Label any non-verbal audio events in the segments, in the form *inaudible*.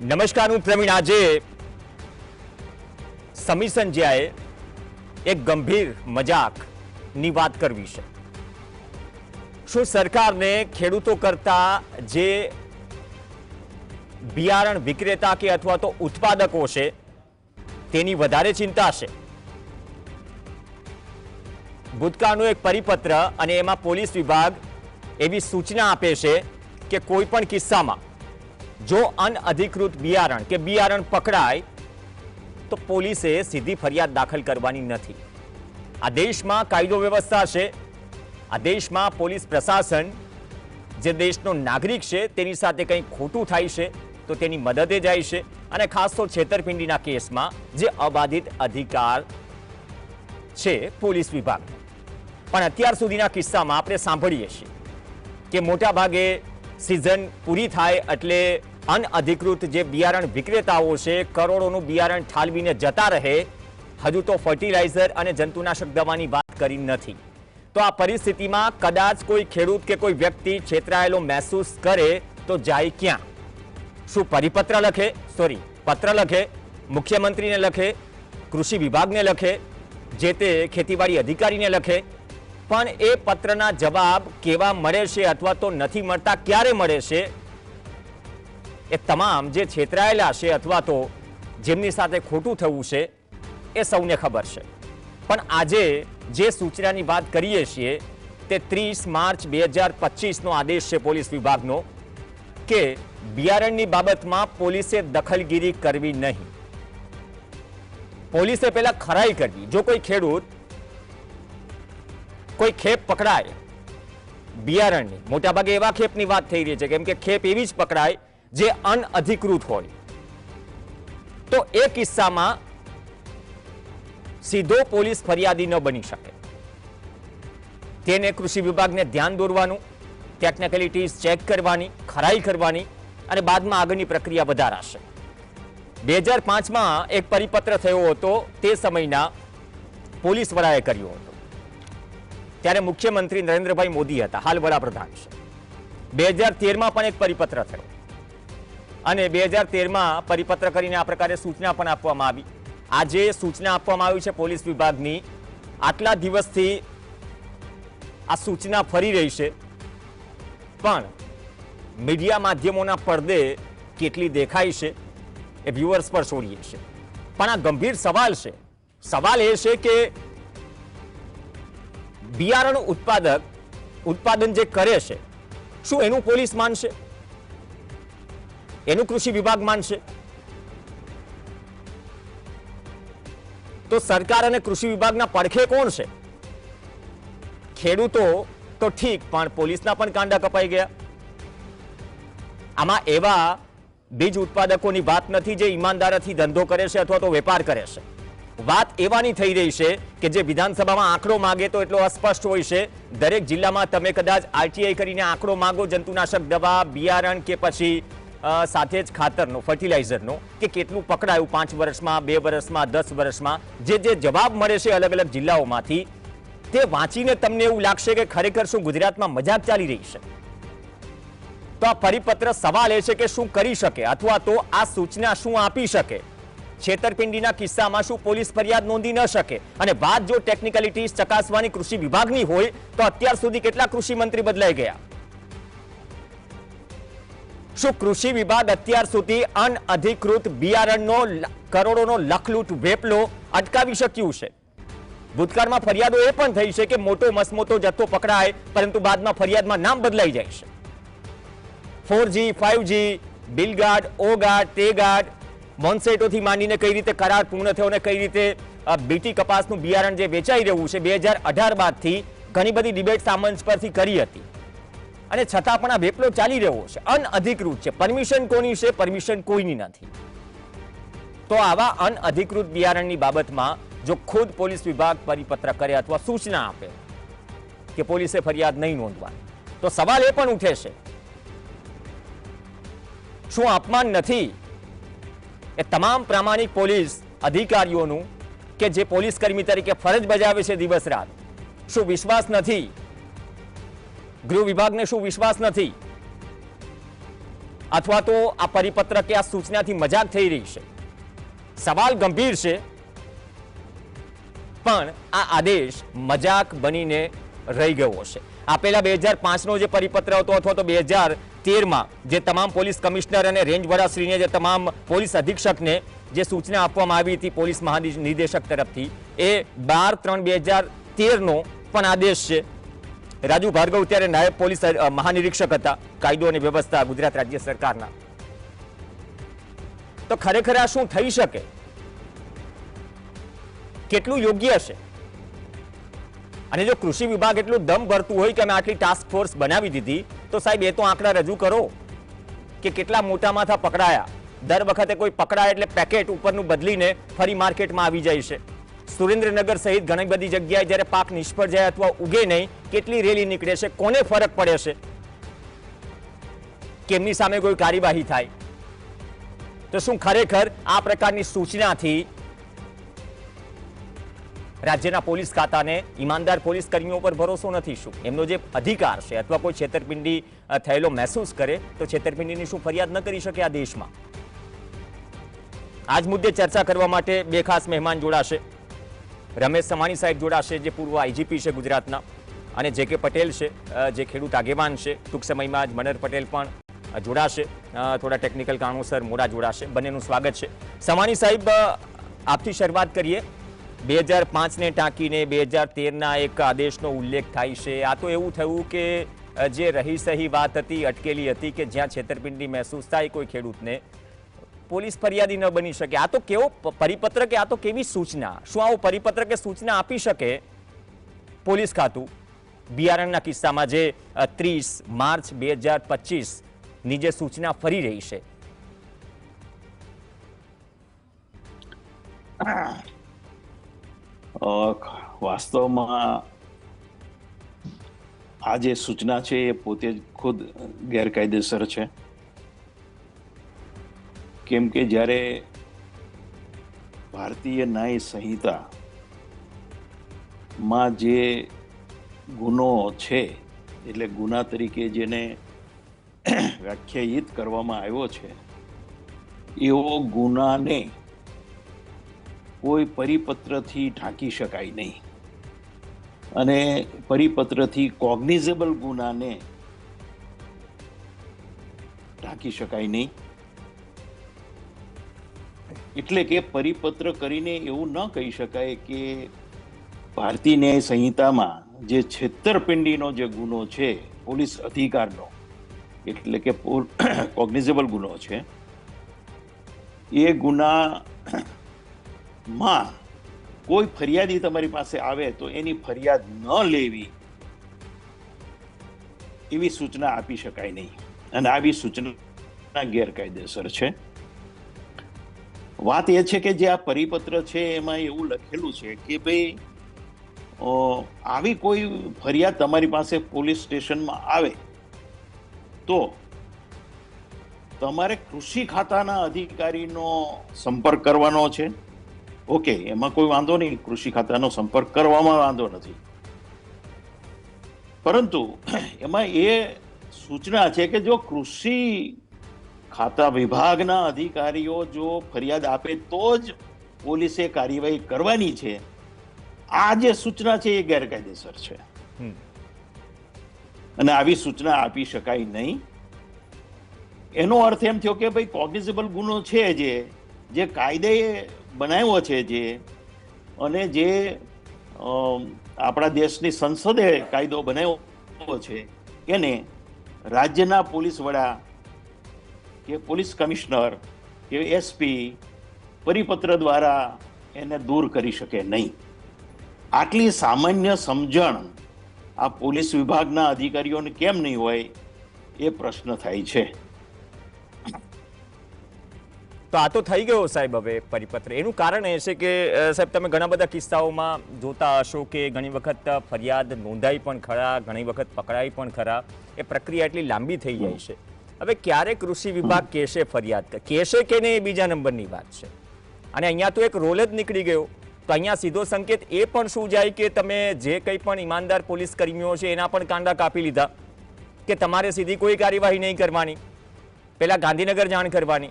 નમસ્કાર, હું પ્રવીણ આજે સમી સંજ્યાએ એક ગંભીર મજાકની વાત કરવી છે. શું સરકારને ખેડૂતો કરતા જે બિયારણ વિક્રેતા કે અથવા તો ઉત્પાદકો છે, તેની વધારે ચિંતા છે? ભૂતકાળનો એક પરિપત્ર અને એમાં પોલીસ વિભાગ એવી સૂચના આપે છે કે કોઈ પણ કિસ્સામાં જો અનઅધિકૃત બિયારણ કે બિયારણ પકડાય તો પોલીસે સીધી ફરિયાદ દાખલ કરવાની નથી આ દેશમાં કાયદો વ્યવસ્થા છે આ દેશમાં પોલીસ પ્રશાસન જે દેશનો નાગરિક છે તેની સાથે કંઈ ખોટું થાય છે, તો તેની મદદે જાય છે। અને ખાસ તો છેતરપિંડીના કેસમાં જે અબાધિત અધિકાર છે પોલીસ વિભાગ. પણ અત્યાર સુધીના કિસ્સામાં આપણે સાંભળીએ છીએ કે મોટા ભાગે સિઝન પૂરી થાય એટલે અનઅધિકૃત જે બિયારણ વિક્રેતાઓ છે, કરોડોનું બિયારણ ઠાલવીને જતા રહે, હજુ તો ફર્ટિલાઇઝર અને જંતુનાશક દવાની વાત કરી નથી. તો આ પરિસ્થિતિમાં કદાચ કોઈ ખેડૂત કે કોઈ વ્યક્તિ છેતરાયેલો મહેસૂસ કરે, તો જાય ક્યાં? શું પરિપત્ર લખે? સોરી પત્ર લખે, મુખ્યમંત્રીને લખે, કૃષિ વિભાગને લખે, જે તે ખેતીવાડી અધિકારીને લખે? પણ એ પત્રના જવાબ કેવા મળે છે અથવા તો નથી મળતા, ક્યારે મળે છે? એ તમામ જે છેતરાયેલા છે અથવા તો જેમની સાથે ખોટું થવું છે, એ સૌને ખબર છે. પણ આજે જે સૂચનાની વાત કરીએ છીએ, તે ત્રીસ માર્ચ બે હજાર પચીસનો આદેશ છે પોલીસ વિભાગનો કે બિયારણની બાબતમાં પોલીસે દખલગીરી કરવી નહીં. પોલીસે પહેલા ખરાઈ કરવી. જો કોઈ ખેડૂત, કોઈ ખેપ પકડાય બિયારણની, મોટાભાગે એવા ખેપની વાત થઈ રહી છે, કેમ કે ખેપ એવી જ પકડાય જે અનઅધિકૃત હોય. તો એ કિસ્સામાં સીધો પોલીસ ફરિયાદી ન બની શકે. તેને કૃષિ વિભાગને ધ્યાન દોરવાનું, ટેકનિકલિટીઝ ચેક કરવાની, ખરાઈ કરવાની અને બાદમાં આગળની પ્રક્રિયા વધારાશે. બે હજાર પાંચમાં એક પરિપત્ર થયો હતો તે સમયના પોલીસ વડાએ કર્યો હતો. ત્યારે મુખ્યમંત્રી નરેન્દ્રભાઈ મોદી હતા, હાલ વડાપ્રધાન છે. બે હજાર તેરમાં પણ એક પરિપત્ર થયો. અને બે હજાર તેરમાં પરિપત્ર કરીને આ પ્રકારે સૂચના પણ આપવામાં આવી. આજે સૂચના આપવામાં આવી છે પોલીસ વિભાગની. આટલા દિવસથી આ સૂચના ફરી રહી છે. પણ મીડિયા માધ્યમોના પડદે કેટલી દેખાય છે એ વ્યુઅર્સ પર છોડીએ છે પણ આ ગંભીર સવાલ છે. સવાલ એ છે કે બિયારણ ઉત્પાદક ઉત્પાદન જે કરે છે, શું એનું પોલીસ માનશે? એનું કૃષિ વિભાગ માનશે. તો સરકાર અને કૃષિ વિભાગના પડખે કોણ છે? ખેડૂતો તો ઠીક, પણ પોલીસના પણ કાંડા કપાઈ ગયા. આમાં એવા બીજ ઉત્પાદકોની વાત નથી જે ઈમાનદારથી ધંધો કરે છે અથવા તો વેપાર કરે છે. વાત એવાની થઈ રહી છે કે જે વિધાનસભામાં આંકડો માગે તો એટલો અસ્પષ્ટ હોય છે. દરેક જિલ્લામાં તમે કદાચ આરટીઆઈ કરીને આંકડો માંગો, જંતુનાશક દવા, બિયારણ કે પછી સાથે જ ખાતરનો ફર્ટિલાઇઝરનો કે કેટલું પકડાયું પાંચ વર્ષમાં, બે વર્ષમાં, દસ વર્ષમાં, જે જે જવાબ મળે છે અલગ અલગ જિલ્લાઓમાંથી, તે વાંચીને તમને એવું લાગશે કે ખરેખર શું ગુજરાતમાં મજાક ચાલી રહી છે. તો આ પરિપત્ર સવાલ એ છે કે શું કરી શકે, અથવા તો આ સૂચના શું આપી શકે? છેતરપિંડીના કિસ્સામાં શું પોલીસ ફરિયાદ નોંધી ન શકે? અને વાત જો ટેકનિકલિટીઝ ચકાસવાની કૃષિ વિભાગની હોય, તો અત્યાર સુધી કેટલા કૃષિ મંત્રી બદલાઈ ગયા? શું કૃષિ વિભાગ અત્યાર સુધી અનઅધિકૃત બિયારણનો કરોડોનો લખલૂટ વેપલો અટકાવી શક્યું છે? ભૂતકાળમાં ફરિયાદો એ પણ થઈ છે કે મોટો મસમોટો જથ્થો પકડાય, પરંતુ બાદમાં ફરિયાદમાં નામ બદલાઈ જાય છે. Four G five G Bollgard ઓ ગાર્ડ તે ગાર્ડ મોન્સેટોથી માંડીને કઈ રીતે કરાર પૂર્ણ થયો અને કઈ રીતે બીટી કપાસનું બિયારણ જે વેચાઈ રહ્યું છે, બે હજાર અઢાર બાદથી ઘણી બધી ડિબેટ સામંચ પરથી કરી હતી. અને છતાં પણ આ વેપલો ચાલી રહ્યો છે. અનઅધિકૃત છે. પરમિશન કોની છે? પરમિશન કોઈની નથી. તો આવા અનઅધિકૃત બિયારણની બાબતમાં જો ખુદ પોલીસ વિભાગ પરિપત્ર કરે અથવા સૂચના આપે કે પોલીસે ફરિયાદ નહીં નોંધવાની, તો સવાલ એ પણ ઉઠે છે, શું અપમાન નથી એ તમામ પ્રામાણિક પોલીસ અધિકારીઓનું કે જે પોલીસ કર્મી તરીકે ફરજ બજાવે છે દિવસ રાત? શું વિશ્વાસ નથી ગૃહ વિભાગને શું વિશ્વાસ નથી? અથવા તો આ પરિપત્ર કે આ સૂચનાથી મજાક થઈ રહી છે? સવાલ ગંભીર છે. પણ આ આદેશ મજાક બનીને રહી ગયો છે. આપેલા બે હજાર પાંચનો જે પરિપત્ર હતો અથવા તો બે હજાર તેરમાં જે તમામ પોલીસ કમિશનર અને રેન્જ વડાશ્રીને જે તમામ પોલીસ અધિક્ષકને જે સૂચના આપવામાં આવી હતી પોલીસ મહાનિદેશક તરફથી, એ બાર ત્રણ બે હજાર તેરનો પણ આદેશ છે. રાજુ ભાર્ગવ ત્યારે નાયબ પોલીસ મહાનિરીક્ષક હતા. કાયદો અને વ્યવસ્થા ગુજરાત રાજ્ય સરકારના. તો ખરેખર આ શું થઈ શકે? કેટલું યોગ્ય છે અને જો કૃષિ વિભાગ એટલું દમ ભરતું હોય કે અમે આટલી ટાસ્ક ફોર્સ બનાવી દીધી, તો સાહેબ એ તો આંકડા રજૂ કરો કે કેટલા મોટા માથા પકડાયા. દર વખતે કોઈ પકડાય એટલે પેકેટ ઉપરનું બદલીને ફરી માર્કેટમાં આવી જાય છે. સુરેન્દ્રનગર સહિત ઘણી બધી જગ્યાએ જ્યારે પાક નિષ્ફળ જાય અથવા ઉગે નહીં, કેટલી રેલી નીકળે છે, કોને ફરક પડે છે, કેમની સામે કોઈ કાર્યવાહી થાય? તો શું ખરેખર આ પ્રકારની સૂચનાથી રાજ્યના પોલીસ ખાતાને ઈમાનદાર પોલીસ કર્મીઓ પર ભરોસો નથી શું? એમનો જે અધિકાર છે અથવા કોઈ છેતરપિંડી થયેલો મહેસૂસ કરે, તો છેતરપિંડીની શું ફરિયાદ ન કરી શકે આ દેશમાં? આજ મુદ્દે ચર્ચા કરવા માટે બે ખાસ મહેમાન જોડાશે. રમેશ સમાણી સાહેબ જોડાશે, જે પૂર્વ આઈજીપી છે ગુજરાતના. અને જે કે પટેલ છે જે ખેડૂત આગેવાન છે, ટૂંક સમયમાં જ મનર પટેલ પણ જોડાશે. થોડા ટેકનિકલ કારણોસર મોડા જોડાશે. બંનેનું સ્વાગત છે. સમાણી સાહેબ આપથી શરૂઆત કરીએ. બે હજાર પાંચને ટાંકીને બે હજાર તેરના એક આદેશનો ઉલ્લેખ થાય છે. આ તો એવું થયું કે જે રહી સહી વાત હતી, અટકેલી હતી કે જ્યાં છેતરપિંડી મહેસૂસ થાય કોઈ ખેડૂતને પોલીસ ફરિયાદી ન બની શકે. આ તો કેવો પરિપત્ર કે આ તો કેવી સૂચના? શું આવો પરિપત્ર કે સૂચના આપી શકે પોલીસ ખાતું? બિયારણના કિસ્સામાં જે ત્રીસ માર્ચ બે હજાર જે સૂચના ફરી રહી છે. વાસ્તવમાં આ જે સૂચના છે એ પોતે ખુદ ગેરકાયદેસર છે. કેમ કે જ્યારે ભારતીય ન્યાય સંહિતા માં જે ગુનો છે, એટલે ગુના તરીકે જેને વ્યાખ્યાયિત કરવામાં આવ્યો છે, એવો ગુનાને કોઈ પરિપત્રથી ઢાંકી શકાય નહીં. અને પરિપત્રથી કોગ્નિઝેબલ ગુનાને ઢાંકી શકાય નહીં. એટલે કે પરિપત્ર કરીને એવું ન કહી શકાય કે ભારતીય ન્યાય સંહિતામાં જે છેતરપિંડીનો જે ગુનો છે, પોલીસ અધિકારનો, એટલે કે *coughs* કોગ્નિઝેબલ ગુનો છે, એ ગુના માં કોઈ ફરિયાદી તમારી પાસે આવે તો એની ફરિયાદ ન લેવી એવી સૂચના આપી શકાય નહીં. અને આવી સૂચના ગેરકાયદેસર છે. વાત એ છે કે જે આ પરિપત્ર છે એમાં એવું લખેલું છે કે ભાઈ આવી કોઈ ફરિયાદ તમારી પાસે પોલીસ સ્ટેશનમાં આવે, તો તમારે કૃષિ ખાતાના અધિકારીનો સંપર્ક કરવાનો છે. ઓકે, એમાં કોઈ વાંધો નહીં, કૃષિ ખાતાનો સંપર્ક કરવામાં વાંધો નથી. પરંતુ, એમાં એ સૂચના છે કે જો કૃષિ ખાતા વિભાગના અધિકારીઓ જો ફરિયાદ આપે તો જ પોલીસે કાર્યવાહી કરવાની છે. આ જે સૂચના છે એ ગેરકાયદેસર છે. અને આવી સૂચના આપી શકાય નહીં. એનો અર્થ એમ થયો કે ભાઈ કોગ્નિઝેબલ ગુનો છે જે જે કાયદે બનાવ્યો છે જે અને જે આપણા દેશની સંસદે કાયદો બનાવ્યો છે એને રાજ્યના પોલીસ વડા કે પોલીસ કમિશનર કે એસપી પરિપત્ર દ્વારા એને દૂર કરી શકે નહીં. આટલી સામાન્ય સમજણ આ પોલીસ વિભાગના અધિકારીઓને કેમ નહીં હોય એ પ્રશ્ન થાય છે. તો આ તો થઈ ગયો સાહેબ હવે પરિપત્ર. એનું કારણ એ છે કે સાહેબ, તમે ઘણા બધા કિસ્સાઓમાં જોતા હશો કે ઘણી વખત ફરિયાદ નોંધાઈ પણ ખરા, ઘણી વખત પકડાઈ પણ ખરા. એ પ્રક્રિયા એટલી લાંબી થઈ જાય છે. હવે ક્યારે કૃષિ વિભાગ કહેશે ફરિયાદ ક- કહેશે કે નહીં એ બીજા નંબરની વાત છે. અને અહીંયા તો એક રોલ જ નીકળી ગયો. તો અહીંયા સીધો સંકેત એ પણ શું જાય કે તમે જે કંઈ પણ ઈમાનદાર પોલીસ કર્મીઓ છે એના પણ કાંડા કાપી લીધા. કે તમારે સીધી કોઈ કાર્યવાહી નહીં કરવાની. પહેલાં ગાંધીનગર જાણ કરવાની.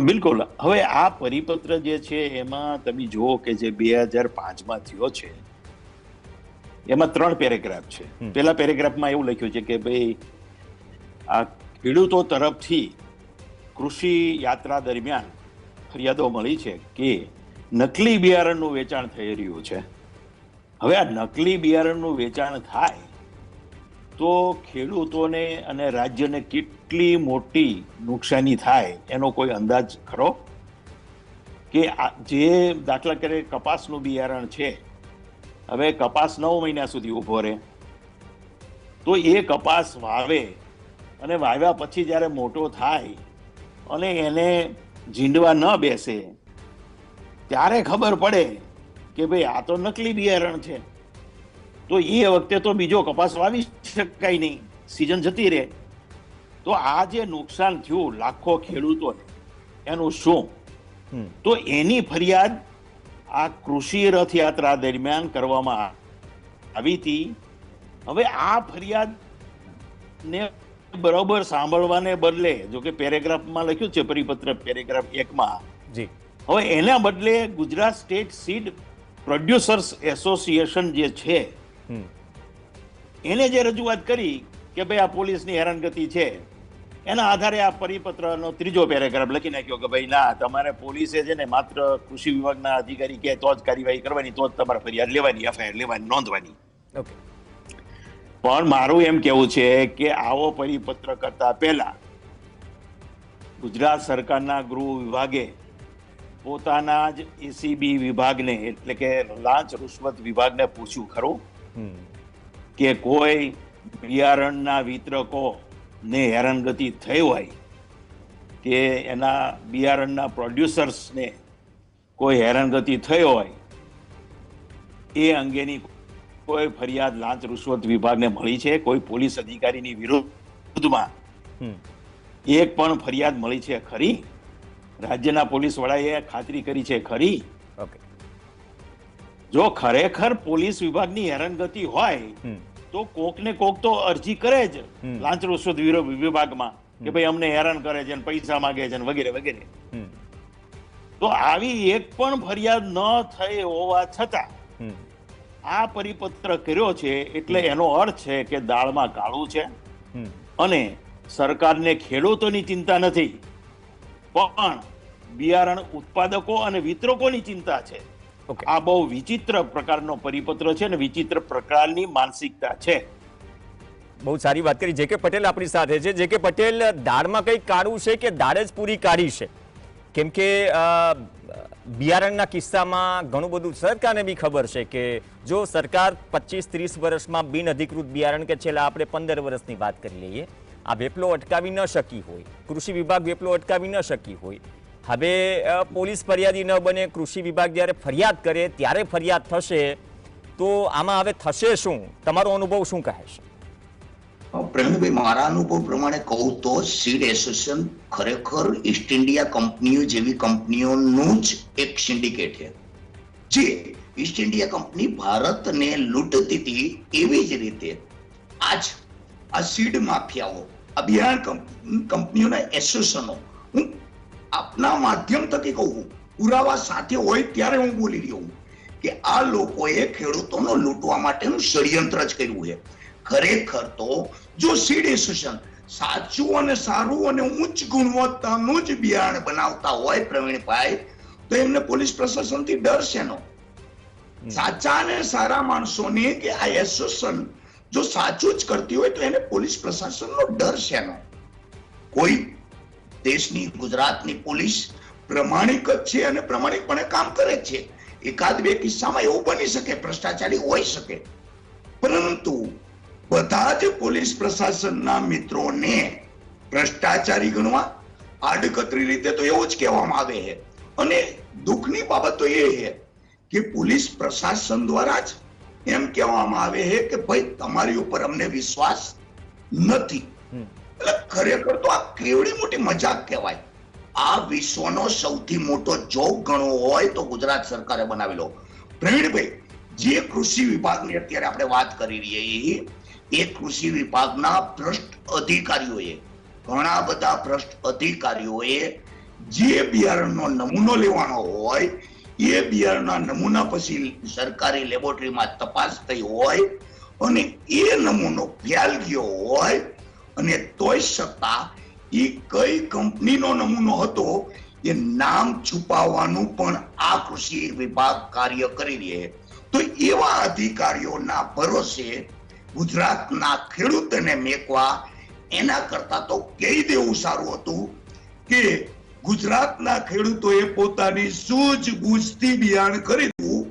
બિલકુલ. હવે આ પરિપત્ર જે છે એમાં તમે જુઓ કે જે બે હજાર પાંચમાં થયો છે એમાં ત્રણ પેરેગ્રાફ છે. પેલા પેરેગ્રાફમાં એવું લખ્યું છે કે ભાઈ આ ખેડૂતો તરફથી કૃષિ યાત્રા દરમિયાન ફરિયાદો મળી છે કે નકલી બિયારણનું વેચાણ થઈ રહ્યું છે. હવે આ નકલી બિયારણનું વેચાણ થાય તો ખેડૂતોને અને રાજ્યને કેટલી મોટી નુકસાની થાય એનો કોઈ અંદાજ ખરો? કે આ જે દાખલા કરે કપાસનું બિયારણ છે હવે કપાસ નવ મહિના સુધી ઊભો રહે. તો એ કપાસ વાવે અને વાવ્યા પછી જ્યારે મોટો થાય અને એને ઝીંડવા ન બેસે ત્યારે ખબર પડે કે ભાઈ આ તો નકલી બિયારણ છે. તો એ વખતે તો બીજો કપાસ વાવી શકાય નહીં. સિઝન જતી રહે. તો આ જે નુકસાન થયું લાખો ખેડૂતોને એનું શું. તો એની ફરિયાદ આ કૃષિ રથયાત્રા દરમિયાન કરવામાં આવી હતી. હવે આ ફરિયાદ ને બરોબર સાંભળવાને બદલે જો કે પેરેગ્રાફમાં લખ્યું છે પરિપત્ર પેરેગ્રાફ એકમાં. જી. હવે એના બદલે Gujarat state seed producers association જે છે. એને જે રજૂઆત કરી કે ભાઈ આ પોલીસની હેરાનગતિ છે એના આધારે આ પરિપત્રનો ત્રીજો પેરેગ્રાફ લખી નાખ્યો કે ભાઈ ના તમારે પોલીસે છે ને માત્ર કૃષિ વિભાગના અધિકારી કે તો જ કાર્યવાહી કરવાની તો જ તમારે ફરિયાદ લેવાની એફઆઈઆર લેવાની નોંધવાની ઓકે પણ મારું એમ કેવું છે કે આવો પરિપત્ર કરતા પહેલા ગુજરાત સરકારના ગૃહ વિભાગે પોતાના જ એસીબી વિભાગને એટલે કે લાંચ રૂશ્વત વિભાગને પૂછ્યું ખરું. કે કોઈ બિયારણના વિતરકો ને હેરાનગતિ થઈ હોય કે એના બિયારણના પ્રોડ્યુસર્સને કોઈ હેરાનગતિ થઈ હોય એ અંગેની કોઈ ફરિયાદ લાંચ રૂશ્વત વિભાગને મળી છે? કોઈ પોલીસ અધિકારીની વિરુદ્ધમાં? હમ. એક પણ ફરિયાદ મળી છે ખરી? રાજ્યના પોલીસ વડાએ ખાતરી કરી છે ખરી? ઓકે. જો ખરેખર પોલીસ વિભાગની હેરાનગતિ હોય. તો કોક ને કોક તો અરજી કરે જ હમ. લાંચ રૂશ્વત વિરો- વિભાગમાં કે ભાઈ અમને હેરાન કરે છે પૈસા માંગે છે વગેરે વગેરે. તો આવી એક પણ ફરિયાદ ન થઈ હોવા છતાં આ પરિપત્ર કર્યો છે એટલે એનો અર્થ છે કે દાળમાં કાળું છે. અને સરકારને ખેડૂતોની ચિંતા નથી. પણ બિયારણ ઉત્પાદકો અને વિતરકોની ચિંતા છે. આ બહુ વિચિત્ર પ્રકારનો પરિપત્ર છે અને વિચિત્ર પ્રકારની માનસિકતા છે. બહુ સારી વાત કરી. જે કે પટેલ આપણી સાથે છે. જે કે પટેલ દાળમાં કંઈક કાઢવું છે કે દાળ જ પૂરી કાઢી છે? કેમ કે બિયારણના કિસ્સામાં ઘણું બધું સરકારને બી ખબર છે કે જો સરકાર પચીસ ત્રીસ વર્ષમાં બિન અધિકૃત બિયારણ કે છેલ્લા આપણે પંદર વર્ષની વાત કરી લઈએ આ વેપલો અટકાવી ન શકી હોય કૃષિ વિભાગ વેપલો અટકાવી ન શકી હોય હવે પોલીસ ફરિયાદી ન બને, કૃષિ વિભાગ જ્યારે ફરિયાદ કરે, ત્યારે ફરિયાદ થશે. તો આમાં હવે થશે શું? તમારો અનુભવ શું કહે છે? પ્રવીણભાઈ, મારા અનુભવ પ્રમાણે કહું તો સીડ એસોસિએશન ખરેખર ઈસ્ટ ઇન્ડિયા કંપનીઓ જેવી કંપનીઓનું જ એક સિન્ડિકેટ છે. જે ઈસ્ટ ઇન્ડિયા કંપની ભારતને લૂંટતી હતી એવી જ રીતે. આજ આ સીડ માફિયાઓ, અભિયાન કંપનીઓના એસોસિએશનો, હું આપના માધ્યમ થકી કહું છું, પુરાવા સાથે હોય ત્યારે હું બોલી રહ્યો છું કે આ લોકોએ ખેડૂતોનો લૂંટવા માટેનું ષડયંત્ર જ કર્યું છે. ખરેખર તો જો સીડ એસોસિએશન સાચું અને સારું અને ઉચ્ચ ગુણવત્તાનું જ બિયારણ બનાવતા હોય પ્રવીણભાઈ તો એમને પોલીસ પ્રશાસનથી ડર શેનો સાચા અને સારા માણસોને કે આ એસોસિએશન જો સાચું જ કરતી હોય તો એને પોલીસ પ્રશાસનનો ડર શેનો કોઈ દેશની, ગુજરાતની પોલીસ પ્રમાણિક જ છે અને પ્રમાણિકપણે કામ કરે છે. એકાદ બે કિસ્સામાં એવું બની શકે, ભ્રષ્ટાચારી હોઈ શકે. પરંતુ બધા જ પોલીસ પ્રશાસનના મિત્રોને ભ્રષ્ટાચારી ગણવા આડકતરી રીતે તો એવું જ કહેવામાં આવે છે. અને દુઃખની બાબત તો એ છે કે પોલીસ પ્રશાસન દ્વારા જ એમ કહેવામાં આવે છે કે ભાઈ, તમારી ઉપર અમને વિશ્વાસ નથી. એટલે ખરેખર તો આ કેવડી મોટી મજાક કહેવાય. આ વિશ્વનો સૌથી મોટો જોક ગણવો હોય તો ગુજરાત સરકારે બનાવેલો પ્રવીણભાઈ, જે કૃષિ વિભાગની અત્યારે આપણે વાત કરી રહી એ કૃષિ વિભાગના ભ્રષ્ટ અધિકારીઓએ, ઘણા બધા ભ્રષ્ટ અધિકારીઓએ જે બિયારણનો નમૂનો લેવાનો હોય, એ બિયારણના નમૂના પછી સરકારી લેબોરેટરીમાં તપાસ થઈ હોય અને એ નમૂનો ફેલ ગયો હોય અને તોય છતાં એ કઈ કંપનીનો નમૂનો હતો એ નામ છુપાવવાનું પણ આ કૃષિ વિભાગ કાર્ય કરી રહે તો એવા અધિકારીઓના ભરોસે ગુજરાતના ખેડૂતને મેકવા એના કરતા તો કહી દેવું સારું હતું કે ગુજરાતના ખેડૂતોએ પોતાની સૂઝબૂઝથી બિયારણ ખરીદવું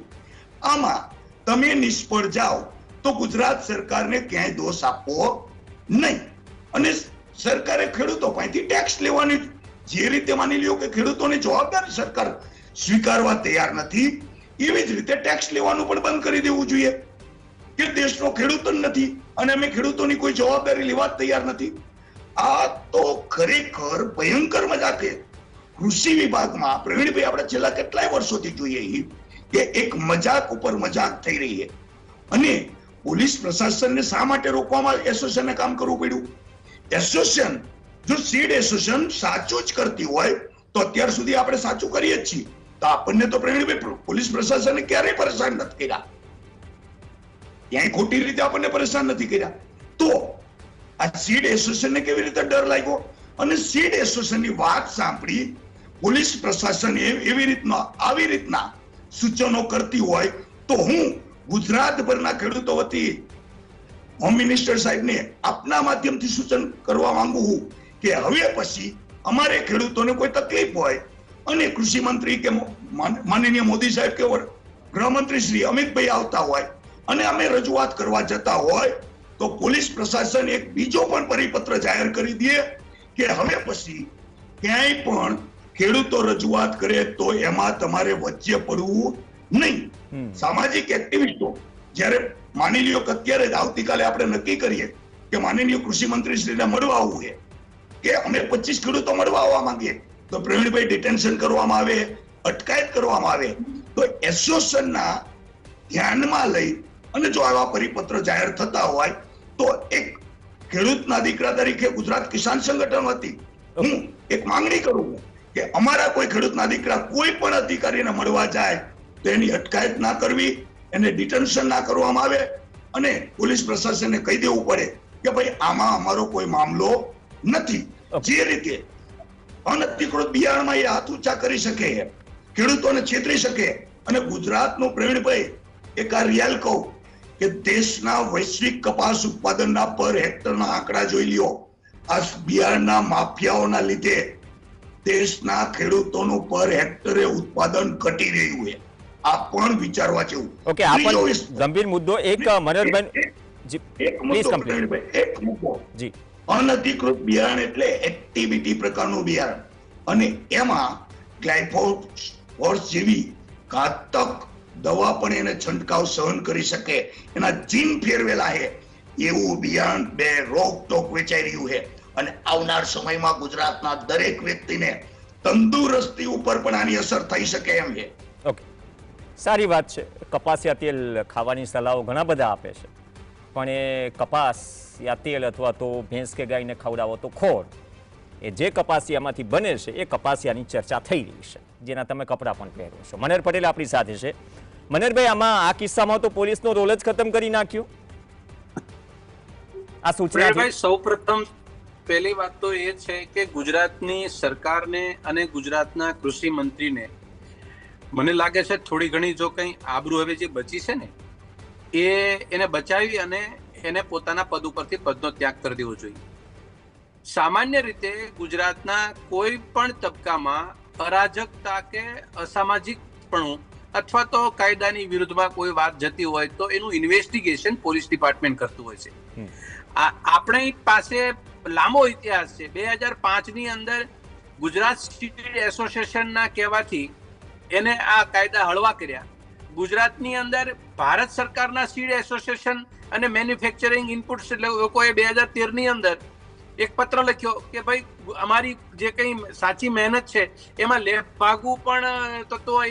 આમાં તમે નિષ્ફળ જાઓ તો ગુજરાત સરકારને ક્યાંય દોષ આપવો નહીં. અને સરકારે ખેડૂતો પાસેથી ટેક્સ લેવાની જે રીતે માની લ્યો કે ખેડૂતોની જવાબદારી સરકાર સ્વીકારવા તૈયાર નથી, એવી જ રીતે ટેક્સ લેવાનું પણ બંધ કરી દેવું જોઈએ. કે દેશનો ખેડૂત જ નથી અને અમે ખેડૂતોની કોઈ જવાબદારી લેવા તૈયાર નથી. આ તો ખરેખર ભયંકર મજા છે. કૃષિ વિભાગમાં પ્રવીણભાઈ, આપણે છેલ્લા કેટલાય વર્ષોથી જોઈએ કે એક મજાક ઉપર મજાક થઈ રહી છે. અને પોલીસ પ્રશાસનને શા માટે રોકવામાં, એસોસિએશને કામ કરવું પડ્યું? એસોસિએશન. જો સીડ એસોસિએશન સાચું જ કરતી હોય, તો અત્યાર સુધી આપણે સાચું કરીએ જ છીએ. તો આપણને તો પ્રવીણભાઈ પોલીસ પ્રશાસને ક્યારેય પરેશાન નથી કર્યા. ક્યાંય ખોટી રીતે આપણને પરેશાન નથી કર્યા. તો આ સીડ એસોસિએશનને કેવી રીતે ડર લાગ્યો? અને સીડ એસોસિએશનની વાત સાંભળી પોલીસ પ્રશાસન એવી રીતના, આવી રીતના સૂચનો કરતી હોય, તો હું ગુજરાતભરના ખેડૂતો વતી હોમ મિનિસ્ટર સાહેબને આપના માધ્યમથી સૂચન કરવા માંગુ છું કે હવે પછી અમારે ખેડૂતોને કોઈ તકલીફ હોય અને કૃષિ મંત્રી કે માનનીય મોદી સાહેબ કે ગૃહમંત્રી શ્રી અમિતભાઈ આવતા હોય અને અમે રજૂઆત કરવા જતા હોય તો પોલીસ પ્રશાસન એક બીજો પણ પરિપત્ર જાહેર કરી દે કે હવે પછી ક્યાંય પણ ખેડૂતો રજૂઆત કરે તો એમાં તમારે વચ્ચે પડવું નહીં. સામાજિક એક્ટિવિસ્ટો જ્યારે માની લ્યો કે અત્યારે આવતીકાલે આપણે નક્કી કરીએ કે માનનીય કૃષિ મંત્રી મળવા આવવું છે. કે અમે પચીસ ખેડૂતો મળવા આવવા માંગીએ. તો પ્રવીણભાઈ ડિટેન્શન કરવામાં આવે, અટકાયત કરવામાં આવે. તો એસોસિએશનના ધ્યાનમાં લઈ અને જો આવા પરિપત્ર જાહેર થતા હોય, તો એક ખેડૂતના દીકરા તરીકે ગુજરાત કિસાન સંગઠન હતી. હું એક માંગણી કરું કે અમારા કોઈ ખેડૂતના દીકરા કોઈ પણ અધિકારીને મળવા જાય, તો એની અટકાયત ના કરવી એને ડિટેન્શન ના કરવામાં આવે અને પોલીસ પ્રશાસનને કહી દેવું પડે કે ભાઈ, આમાં અમારો કોઈ મામલો નથી. જે રીતે અનધિકૃત બિયારણમાં એ હાથ ઊંચા કરી શકે, ખેડૂતોને છેતરી શકે અને ગુજરાતનો પ્રવીણભાઈ એક આ રિયલ કહું કે દેશના વૈશ્વિક કપાસ ઉત્પાદનના પર હેક્ટરના આંકડા જોઈ લ્યો. આ બિયારણના માફિયાઓના લીધે દેશના ખેડૂતોનું પર હેક્ટરે ઉત્પાદન ઘટી રહ્યું છે. આ પણ વિચારવા જેવું? ઓકે આ પણ ગંભીર મુદ્દો એક મનોજભાઈ એક મુદ્દો એક મુદ્દો. જી. અનધિકૃત બિયારણ એટલે એક્ટિવિટી પ્રકારનું બિયારણ. અને એમાં ગ્લાયફોસ્ફોર્સ જેવી ઘાતક દવા પણ એને છંટકાવ સહન કરી શકે. એના જીન ફેરવેલા છે. એવું બિયારણ બે રોકટોક વેચાઈ રહ્યું છે. અને આવનાર સમયમાં ગુજરાતના દરેક વ્યક્તિને તંદુરસ્તી ઉપર પણ આની અસર થઈ શકે એમ છે. સારી વાત છે. કપાસિયા તેલ ખાવાની સલાહો ઘણા બધા આપે છે. પણ એ કપાસિયા તેલ અથવા તો ભેંસ કે ગાયને ખવડાવો તો ખોળ એ જે કપાસિયામાંથી બને છે, એ કપાસિયાની ચર્ચા થઈ રહી છે. જેના તમે કપડાં પણ પહેરો છો. મનર પટેલ આપણી સાથે છે. મનરભાઈ, આમાં આ કિસ્સામાં તો પોલીસનો રોલ જ ખતમ કરી નાખ્યો. આ સૂચના પ્રેરભાઈ સૌપ્રથમ પહેલી વાત તો એ છે કે ગુજરાતની સરકારને અને ગુજરાતના કૃષિ મંત્રીને મને લાગે છે થોડી ઘણી જો કંઈ આબરૂ હવે જે બચી છે ને એ એને બચાવી અને એને પોતાના પદ ઉપરથી પદનો ત્યાગ કરી દેવો જોઈએ. સામાન્ય રીતે ગુજરાતના કોઈ પણ તબક્કામાં અરાજકતા કે અસામાજિકપણું અથવા તો કાયદાની વિરુદ્ધમાં કોઈ વાત જતી હોય તો એનું ઇન્વેસ્ટિગેશન પોલીસ ડિપાર્ટમેન્ટ કરતું હોય છે. આપણી પાસે લાંબો ઇતિહાસ છે. બે હજાર પાંચની અંદર ગુજરાત સ્ટેટ એસોસિએશનના કહેવાથી એને આ કાયદા હળવા કર્યા. ગુજરાતની અંદર ભારત સરકારના સીડ એસોસિએશન અને મેન્યુફેક્ચરિંગ ઇનપુટ્સ લોકોએ બે હજાર તેરની અંદર એક પત્ર લખ્યો કે ભાઈ, અમારી જે કંઈ સાચી મહેનત છે, એમાં લેફ ભાગવું પણ તત્વો એ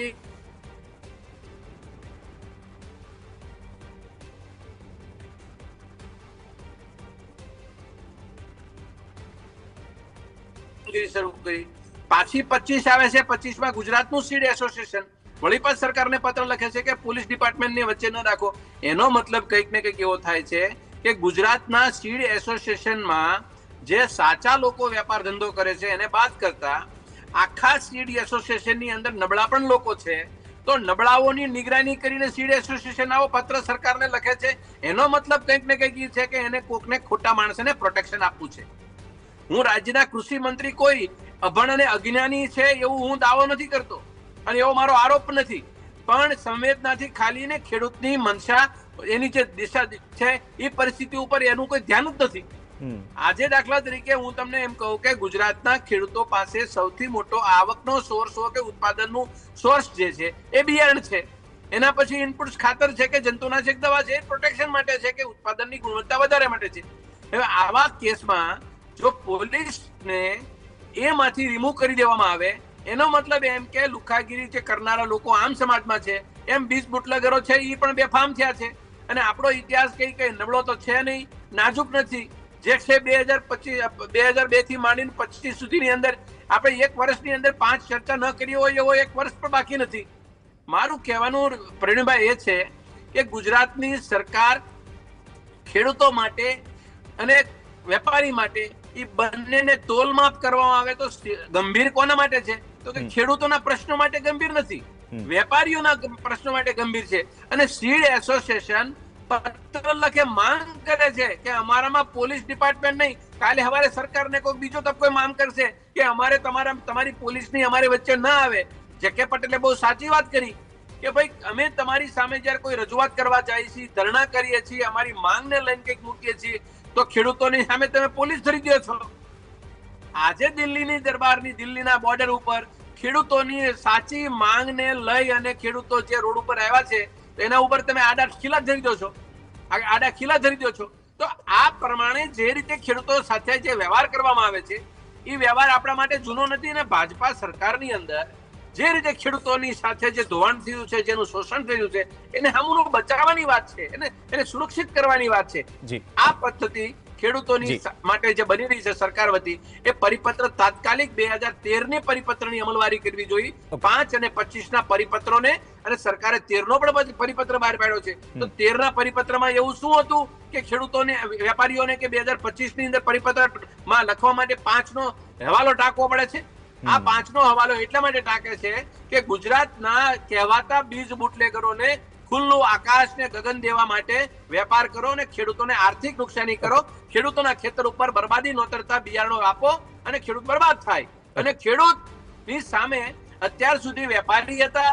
શરૂ કરી. પાછી પચીસ આવે છે પચીસમાં ગુજરાતનું સીડ એસોસિએશન. વળી પણ સરકારને પત્ર લખે છે કે પોલીસ ડિપાર્ટમેન્ટની વચ્ચે ન રાખો. એનો મતલબ કંઈક ને કંઈક એવો થાય છે કે ગુજરાતના સીડ એસોસિએશનમાં જે સાચા લોકો વેપાર ધંધો કરે છે, એને બાદ કરતા આખા સીડ એસોસિએશનની અંદર નબળા પણ લોકો છે. તો નબળાઓની નિગરાની કરીને સીડ એસોસિએશન આવો પત્ર સરકારને લખે છે. એનો મતલબ કંઈક ને કંઈક એ છે કે એને કોકને ખોટા માણસને પ્રોટેક્શન આપવું છે. હું રાજ્યના કૃષિ મંત્રી કોઈ અભણ અને અજ્ઞાની છે એવું હું દાવો નથી કરતો અને એવો મારો આરોપ નથી. પણ સંવેદનાથી ખાલી ને ખેડૂતની મનસા એની જે દિશા છે એ પરિસ્થિતિ ઉપર એનું કોઈ ધ્યાન જ નથી. આજે દાખલા તરીકે હું તમને એમ કહું કે ગુજરાતના ખેડૂતો પાસે સૌથી મોટો આવકનો સોર્સ હોય કે ઉત્પાદનનું સોર્સ જે છે એ બિયારણ છે. એના પછી ઇનપુટ્સ ખાતર છે કે જંતુનાશક દવા છે પ્રોટેક્શન માટે છે કે ઉત્પાદનની ગુણવત્તા વધારે માટે છે. હવે આવા કેસમાં જો પોલીસને એમાંથી રિમૂવ કરી દેવામાં આવે. એનો મતલબ એમ કે લુખાગીરી જે કરનારા લોકો આમ સમાજમાં છે, એમ બીજ બુટલગરો છે એ પણ બેફામ થયા છે. અને આપણો ઇતિહાસ કઈ કઈ નબળો તો છે નહીં, નાજુક નથી. જે છે બે હજાર પચીસ બે હજાર બેથી માંડીને પચીસ સુધીની અંદર આપણે એક વર્ષની અંદર પાંચ ચર્ચા ન કરી હોય એવો એક વર્ષ પણ બાકી નથી. મારું કહેવાનું પ્રવીણભાઈ એ છે કે ગુજરાતની સરકાર ખેડૂતો માટે અને વેપારી માટે એ બંનેને તોલમાપ કરવામાં આવે તો ગંભીર કોના માટે છે? તો કે ખેડૂતોના પ્રશ્નો માટે ગંભીર નથી. વેપારીઓના પ્રશ્નો માટે ગંભીર છે. અને સીડ એસોસિએશન પત્ર લખે માંગ કરે છે કે અમારામાં પોલીસ ડિપાર્ટમેન્ટ નહીં. કાલે હવારે સરકારને કોઈ બીજો તબકો માંગ કરશે કે અમારે તમારા તમારી પોલીસની અમારી વચ્ચે ન આવે. જે કે પટેલે બહુ સાચી વાત કરી કે ભાઈ અમે તમારી સામે જ્યારે કોઈ રજૂઆત કરવા જાય છીએ ધરણા કરીએ છીએ અમારી માંગને લઈને કંઈક મૂકીએ છીએ તો ખેડૂતોની સામે તમે પોલીસ ધરી દો છો. આજે દિલ્હીની દરબારની દિલ્હીના બોર્ડર ઉપર ખેડૂતોની સાચી માંગને લઈ અને ખેડૂતો જે રોડ ઉપર આવ્યા છે એના ઉપર તમે આડા ખીલા ધરી દો છો. આડા ખીલા ધરી દો છો. તો આ પ્રમાણે જે રીતે ખેડૂતો સાથે જે વ્યવહાર કરવામાં આવે છે, એ વ્યવહાર આપણા માટે જૂનો નથી અને ભાજપા સરકારની અંદર જે રીતે ખેડૂતોની સાથે જે ધોવાણ થયું છે જેનું શોષણ થયું છે એને હમણું બચાવવાની વાત છે એને એને સુરક્ષિત કરવાની વાત છે. આ પદ્ધતિ ખેડૂતોની માટે જે બની રહી છે સરકાર વતી એ પરિપત્ર તાત્કાલિક બે હજાર તેરની પરિપત્રની અમલવારી કરવી જોઈએ. પાંચ અને પચીસ ના પરિપત્રોને અને સરકારે તેર નો પણ પરિપત્ર બહાર પાડ્યો છે. તો. તેર ના પરિપત્રમાં એવું શું હતું કે ખેડૂતોને વેપારીઓને કે બે હજાર પચીસની અંદર પરિપત્રમાં લખવા માટે પાંચ નો હવાલો ટાંકવો પડે છે? આ પાંચ પાંચનો હવાલો એટલા માટે ટાંકે છે કે ગુજરાતના કહેવાતા બીજ બુટલેગરોને ખુલ્લું આકાશ ને ગગન દેવા માટે વેપાર કરો અને ખેડૂતોને આર્થિક નુકસાની કરો. ખેડૂતોના ખેતર ઉપર બરબાદી નોતરતા બિયારણો આપો અને ખેડૂત બરબાદ થાય. અને ખેડૂતની સામે અત્યાર સુધી વેપારી હતા.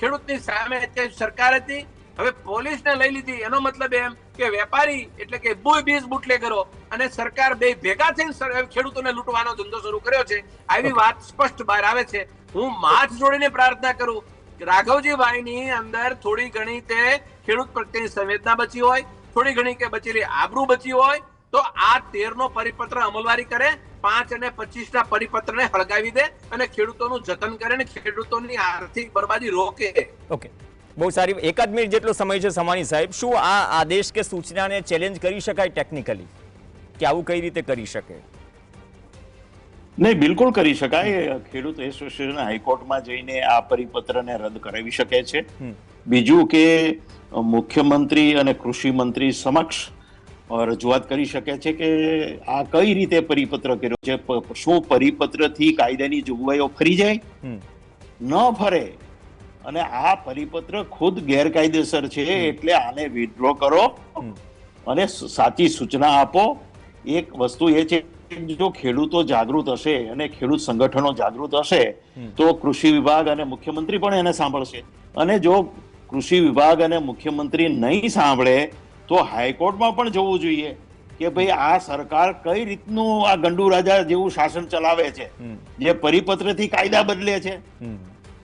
ખેડૂતની સામે અત્યારે સરકાર હતી. હવે પોલીસને લઈ લીધી. એનો મતલબ એમ કે વેપારી એટલે કે બીજ બુટલેગરો અને સરકાર બે ભેગા થઈને ખેડૂતોને લૂંટવાનો ધંધો શરૂ કર્યો છે. આવી વાત સ્પષ્ટ બહાર આવે છે. હું માથ જોડીને પ્રાર્થના કરું. રાઘવજીભાઈની અંદર થોડી ઘણી તે ખેડૂત પ્રત્યેની સંવેદના બચી હોય થોડી ઘણી કે બચેલી આબરૂ બચી હોય તો આ તેર નો પરિપત્ર અમલવારી કરે પાંચ અને પચીસ ના પરિપત્ર ને હળગાવી દે અને ખેડૂતોનું જતન કરે અને ખેડૂતોની આર્થિક બરબાદી રોકે. ઓકે. બહુ સારી એકાદ મિનિટ જેટલો સમય છે સમાની સાહેબ. શું આ આદેશ કે સૂચનાને ચેલેન્જ કરી શકાય ટેકનિકલી કે આવું કઈ રીતે કરી શકે? નહીં બિલકુલ કરી શકાય. ખેડૂત એસોસિએશન હાઈકોર્ટમાં જઈને આ પરિપત્રને રદ કરાવી શકે છે. બીજું કે મુખ્યમંત્રી અને કૃષિ મંત્રી સમક્ષ રજૂઆત કરી શકે છે કે આ કઈ રીતે પરિપત્ર કર્યો છે શું પરિપત્રથી કાયદાની જોગવાઈઓ ફરી જાય? ન ફરે અને આ પરિપત્ર ખુદ ગેરકાયદેસર છે એટલે આને વિડ્રો કરો અને સાચી સૂચના આપો. એક વસ્તુ એ છે જો ખેડૂતો જાગૃત હશે અને ખેડૂત સંગઠનો જાગૃત હશે તો કૃષિ વિભાગ અને મુખ્યમંત્રી પણ એને સાંભળશે. અને જો કૃષિ વિભાગ અને મુખ્યમંત્રી નહીં સાંભળે તો હાઈકોર્ટમાં પણ જવું જોઈએ કે ભાઈ આ સરકાર કઈ રીતનું આ ગંડુ રાજા જેવું શાસન ચલાવે છે? જે જે પરિપત્રથી કાયદા બદલે છે?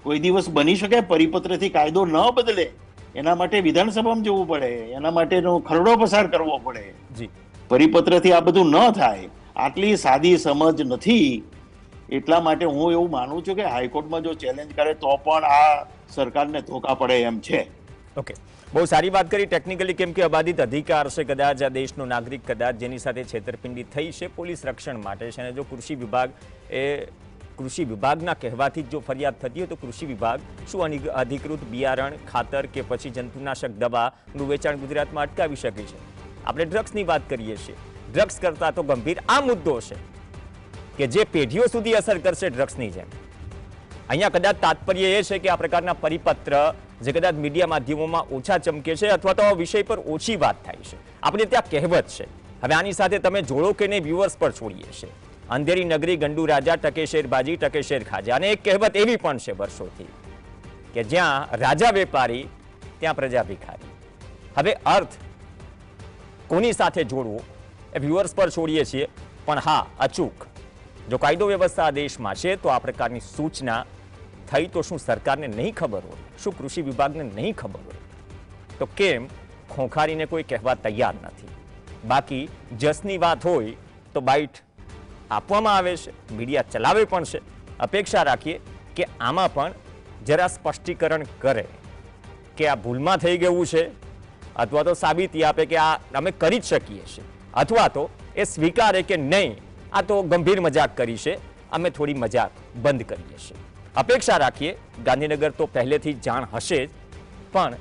કોઈ દિવસ બની શકે પરિપત્રથી કાયદો ન બદલે એના માટે વિધાનસભામાં જવું પડે એના માટેનો ખરડો પસાર કરવો પડે. જી. પરિપત્રથી આ બધું ન થાય આટલી સાદી સમજ નથી. એટલા માટે હું એવું માનું છું કે હાઈકોર્ટમાં જો ચેલેન્જ કરે તો પણ આ સરકારને ધોકા પડે એમ છે. ઓકે. બહુ સારી વાત કરી. ટેકનિકલી કેમ કે અબાધિત અધિકાર છે કદાચ આ દેશનો નાગરિક કદાચ જેની સાથે છેતરપિંડી થઈ છે પોલીસ રક્ષણ માટે છે અને જો કૃષિ વિભાગ એ કૃષિ વિભાગના કહેવાથી જ જો ફરિયાદ થતી હોય તો કૃષિ વિભાગ શું અનિ- અધિકૃત બિયારણ, ખાતર કે પછી જંતુનાશક દવાનું વેચાણ ગુજરાતમાં અટકાવી શકે છે? આપણે ડ્રગ્સની વાત કરીએ છીએ. ડ્રગ્સ કરતાં તો ગંભીર આ મુદ્દો છે કે જે પેઢીઓ સુધી અસર કરશે ડ્રગ્સની જેમ. અહીંયા કદાચ તાત્પર્ય એ છે કે આ પ્રકારના પરિપત્ર જે કદાચ મીડિયા માધ્યમોમાં ઓછા ચમકે છે અથવા તો આ વિષય પર ઓછી વાત થાય છે. આપણે ત્યાં કહેવત છે. હવે આની સાથે તમે જોડો કે નહીં વ્યુઅર્સ પર છોડીએ છે અંધેરી નગરી ગંડુ રાજા ટકેશેર બાજી ટકેશેર ખાજા. અને એક કહેવત એવી પણ છે વર્ષોથી કે જ્યાં રાજા વેપારી, ત્યાં પ્રજા ભિખારી. હવે અર્થ કોની સાથે જોડવું એ વ્યુઅર્સ પર છોડીએ છીએ, પણ હા, અચૂક. જો કાયદો વ્યવસ્થા દેશમાં છે, તો આ પ્રકારની સૂચના થઈ તો શું સરકારને નહીં ખબર હોય? શું કૃષિ વિભાગને નહીં ખબર હોય? તો કેમ ખોંખારીને કોઈ કહેવા તૈયાર નથી? બાકી જસની વાત હોય તો બાઇટ આપવામાં આવે છે. મીડિયા ચલાવે પણ છે. અપેક્ષા રાખીએ કે આમાં પણ જરા સ્પષ્ટીકરણ કરે કે આ ભૂલમાં થઈ ગયું છે અથવા તો સાબિતી આપે કે આ અમે કરી જ શકીએ છીએ. અથવા તો એ સ્વીકારે કે નહીં, આ તો ગંભીર મજાક કરી છે. અમે થોડી મજાક બંધ કરીએ છીએ. અપેક્ષા રાખીએ ગાંધીનગર તો પહેલેથી જ જાણ હશે જ, પણ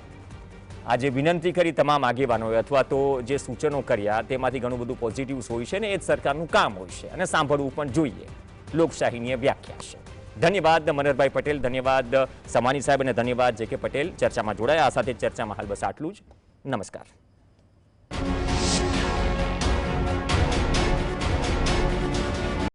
આજે વિનંતી કરી તમામ આગેવાનોએ, અથવા તો જે સૂચનો કર્યા, તેમાંથી ઘણું બધું પોઝિટિવ્સ હોય છે ને એ જ સરકારનું કામ હોય છે. અને સાંભળવું પણ જોઈએ. લોકશાહીની વ્યાખ્યા છે. ધન્યવાદ મનરભાઈ પટેલ, ધન્યવાદ સમાની સાહેબ અને ધન્યવાદ જે કે પટેલ. ચર્ચામાં જોડાયા. આ સાથે ચર્ચામાં હાલ બસ આટલું જ. નમસ્કાર.